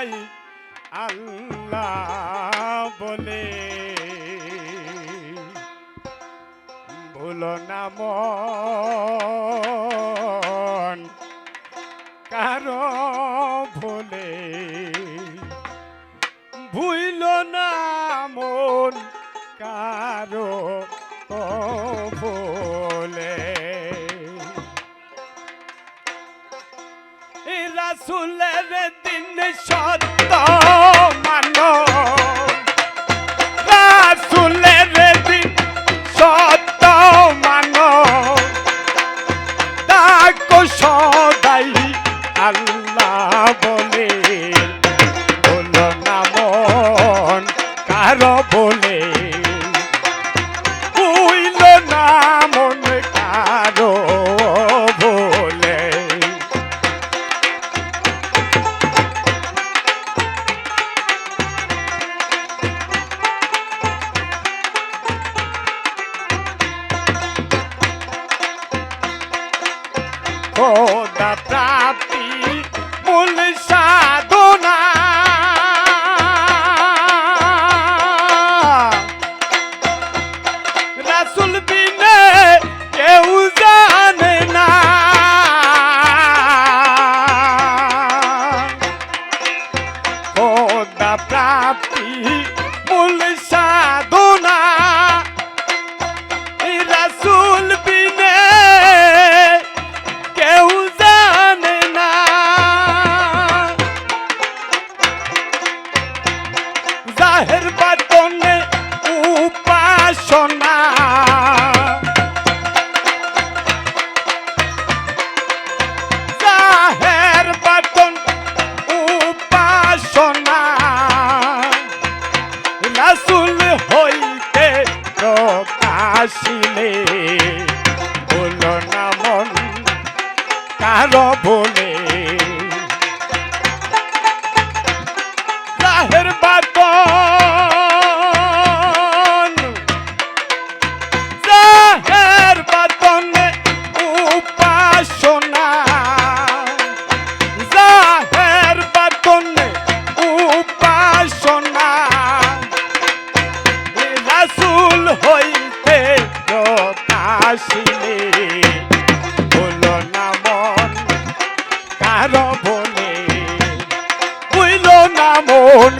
নাই আল্লাহ বলে। ভুলো না মন কারও ভুলে। ভুইল না মন কারও ভুলে। রাসুলের সত্য মানো রাসুলের দিন সত্য মানো ডাকো সদাই আল্লাহ বলে। বলো না মন কারও বলে। উপাসনা জাহের উপাসনা হইতে না কারও বলে। মন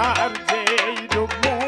Arjay Dugmo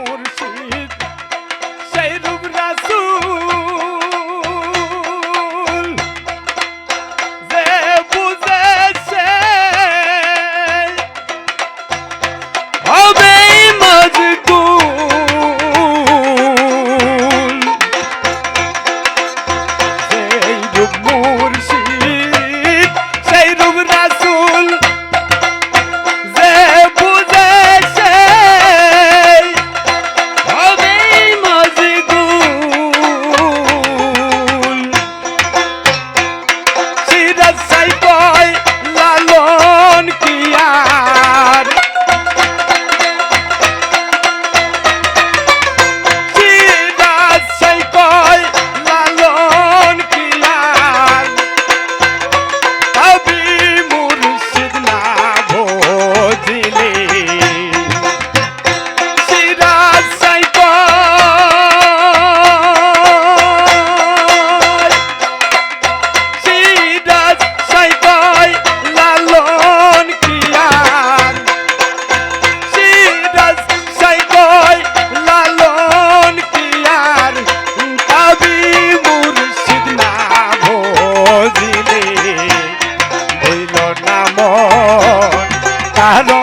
কারও